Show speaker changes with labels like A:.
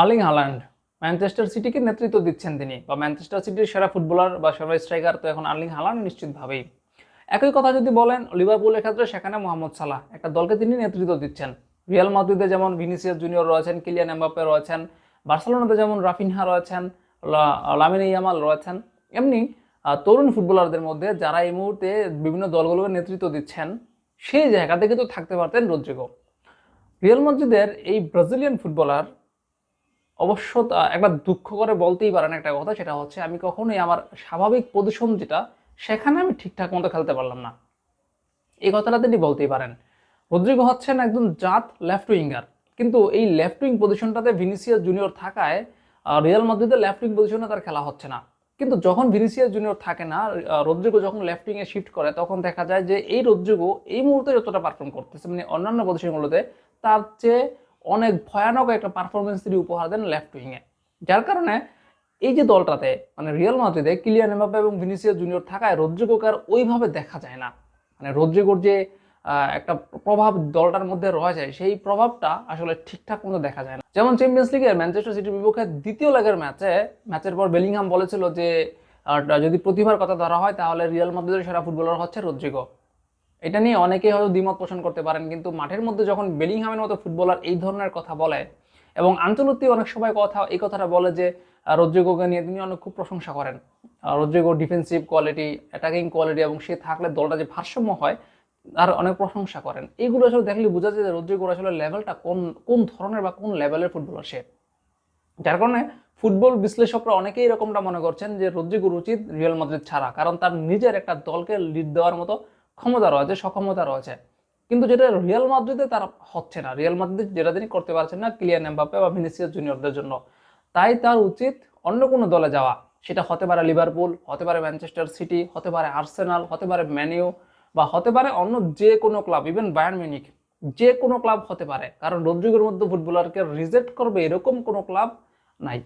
A: Erling Haaland Manchester সিটিকে নেতৃত্ব দিচ্ছেন তিনি। বা ম্যানচেস্টার সিটির সেরা ফুটবলার বা সেরা স্ট্রাইকার তো এখন আর্লিং হাল্যান্ড নিশ্চিতভাবেই। একই কথা যদি বলেন, লিভারপুলের ক্ষেত্রে সেখানে মোহাম্মদ সালাহ। একটা দলকে তিনি নেতৃত্ব দিচ্ছেন। রিয়াল মাদ্রিদে যেমন ভিনিসিয়াস জুনিয়র রয়েছেন, কিলিয়ান এমবাপ্পে রয়েছেন, বার্সেলোনাতে যেমন রাফিনহা রয়েছেন লামিনে ইয়ামাল রয়েছেন, এমনি তরুণ ফুটবলারদের মধ্যে যারা এই মুহূর্তে বিভিন্ন দলগুলোকে নেতৃত্ব দিচ্ছেন, সেই জায়গা থেকে তো থাকতে পারতেন রদ্রিগো। রিয়াল মাদ্রিদের এই ব্রাজিলিয়ান ফুটবলার অবশ্য একবার দুঃখ করে বলতেই পারেন একটা কথা, সেটা হচ্ছে আমি কখনোই আমার স্বাভাবিক পজিশন যেটা, সেখানে আমি ঠিকঠাক মতো খেলতে পারলাম না। এই কথাটা তিনি বলতেই পারেন। রদ্রিগো হচ্ছেন একজন জাত লেফট উইঙ্গার কিন্তু এই লেফট উইং পজিশনটাতে ভিনিসিয়াস জুনিয়র থাকায় রিয়াল মাদ্রিদের লেফট উইং পজিশনে তার খেলা হচ্ছে না। কিন্তু যখন ভিনিসিয়াস জুনিয়র থাকে না রদ্রিগো যখন লেফট উইংয়ে শিফট করে, তখন দেখা যায় যে এই রদ্রিগো এই মুহূর্তে যতটা পারফর্ম করতেছে মানে অন্যান্য পজিশনগুলোতে তার চেয়ে অনেক ভয়ানক একটা পারফরমেন্স তিনি উপহার দেন লেফট উইংয়ে। যার কারণে এই যে দলটাতে মানে রিয়াল মাদ্রিদে কিলিয়ান এমবাপ্পে এবং ভিনিসিয়াস জুনিয়র থাকায় রদ্রিগোকে ওইভাবে দেখা যায় না। মানে রদ্রিগোর যে একটা প্রভাব দলটার মধ্যে রয়েছে, সেই প্রভাবটা আসলে ঠিকঠাক মতো দেখা যায় না। যেমন চ্যাম্পিয়ন্স লিগের ম্যানচেস্টার সিটির বিপক্ষে দ্বিতীয় লেগের ম্যাচে, ম্যাচের পর বেলিংহাম বলেছিল যে যদি প্রতিভার কথা ধরা হয়, তাহলে রিয়াল মাদ্রিদের সেরা ফুটবলার হচ্ছে রদ্রিগো। এটা নিয়ে অনেকেই হয়তো দ্বিমত পোষণ করতে পারেন, কিন্তু মাঠের মধ্যে যখন বেলিংহামের মতো ফুটবলার এই ধরনের কথা বলে এবং আঞ্চলিক অনেক সময় কথা, এই কথাটা বলে যে রদ্রিগোকে নিয়ে তিনি অনেক খুব প্রশংসা করেন। Rodrygo defensive quality attacking quality এবং সে থাকলে দলটা যে ভারসাম্য হয়, তার অনেক প্রশংসা করেন। এইগুলো আসলে দেখলে বোঝা যায় যে রদ্রিগোর আসলে লেভেলটা কোন কোন ধরনের বা কোন লেভেলের ফুটবলার সে। যার কারণে ফুটবল বিশ্লেষকরা অনেকেই এরকমটা মনে করছেন যে রদ্রিগোর উচিত রিয়াল মাদ্রিদ ছাড়া, কারণ তার নিজের একটা দলকে লিড দেওয়ার মতো ক্ষমতা রয়েছে, সক্ষমতা রয়েছে। কিন্তু যেটা রিয়াল মাদ্রিদে তার হচ্ছে না। রিয়াল মাদ্রিদ যেটা তিনি করতে পারছেন না ক্লিয়ান এমবাপ্পে বা ভিনিসিয়াস জুনিয়রদের জন্য। তাই তার উচিত অন্য কোনো দলে যাওয়া। সেটা হতে পারে লিভারপুল হতে পারে ম্যানচেস্টার সিটি হতে পারে আর্সেনাল হতে পারে ম্যানিউ বা হতে পারে অন্য যে কোনো ক্লাব ইভেন বায়ার্ন মিউনিক যে কোনো ক্লাব হতে পারে। কারণ রদ্রিগোর মধ্যে ফুটবলারকে রিজেক্ট করবে এরকম কোনো ক্লাব নাই।